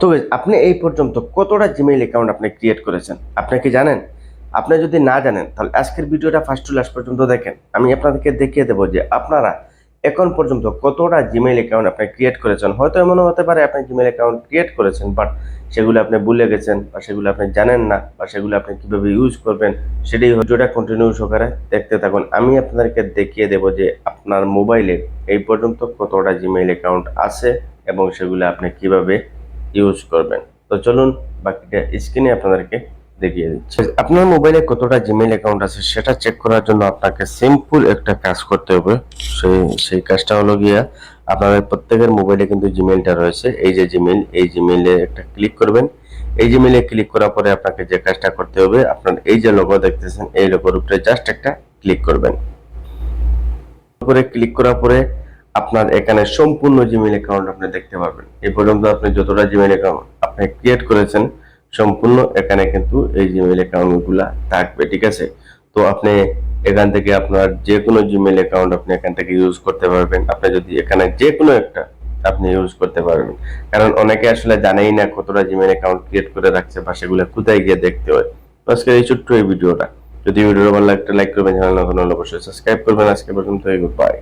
তো আপনি এই পর্যন্ত কতটা জিমেইল অ্যাকাউন্ট আপনি ক্রিয়েট করেছেন? আপনি কি জানেন? আপনি যদি না জানেন, তাহলে আজকের ভিডিওটা ফার্স্ট টু লাস্ট পর্যন্ত দেখেন। আমি আপনাদেরকে দেখিয়ে দেবো যে আপনারা এখন পর্যন্ত কতটা জিমেইল অ্যাকাউন্ট আপনি ক্রিয়েট করেছেন। হয়তো এমনও হতে পারে আপনি জিমেইল অ্যাকাউন্ট ক্রিয়েট করেছেন বাট সেগুলো আপনি ভুলে গেছেন বা সেগুলো আপনি জানেন না বা সেগুলো আপনি কীভাবে ইউজ করবেন সেটাই ভিডিওটা কন্টিনিউ সহকারে দেখতে থাকুন। আমি আপনাদেরকে দেখিয়ে দেবো যে আপনার মোবাইলে এই পর্যন্ত কতটা জিমেইল অ্যাকাউন্ট আছে এবং সেগুলো আপনি কীভাবে ইউজ করবেন। তো চলুন বাকিটা স্ক্রিনে আপনাদেরকে দেখিয়ে দিচ্ছি। আপনার মোবাইলে কতটা জিমেইল অ্যাকাউন্ট আছে সেটা চেক করার জন্য আপনাকে সিম্পল একটা কাজ করতে হবে। সেই সেই কাজটা হলো গিয়া আপনাদের প্রত্যেকের মোবাইলে কিন্তু জিমেইলটা রয়েছে। এই যে জিমেইল এই জিমেইলে একটা ক্লিক করবেন। এই জিমেইলে ক্লিক করার পরে আপনাকে যে কাজটা করতে হবে, আপনার এই যে লোগো দেখতেছেন, এই লোগোর উপরে জাস্ট একটা ক্লিক করবেন। করে ক্লিক করার পরে আপনার এখানে সম্পূর্ণ জিমেইল অ্যাকাউন্ট আপনি দেখতে পারবেন। এই পর্যন্ত আপনি যতটা জিমেইল অ্যাকাউন্ট আপনি ক্রিয়েট করেছেন, সম্পূর্ণ এখানে কিন্তু এই জিমেইল অ্যাকাউন্টগুলা থাকবে, ঠিক আছে? তো আপনি এখান থেকে আপনার যে কোনো জিমেইল অ্যাকাউন্ট আপনি এখান থেকে ইউজ করতে পারবেন। আপনি যদি এখানে যে কোনো একটা আপনি ইউজ করতে পারবেন। কারণ অনেকে আসলে জানেই না কতটা জিমেইল অ্যাকাউন্ট ক্রিয়েট করে রাখছে বা সেগুলো কোথায় গিয়ে দেখতে হয়। তো আজকের এই ছোট্ট এই ভিডিওটা। যদি ভিডিওটা ভালো লাগে, একটা লাইক করবেন, চ্যানেল নতুন অবশ্যই সাবস্ক্রাইব করবেন। আজকে পর্যন্ত গুড বাই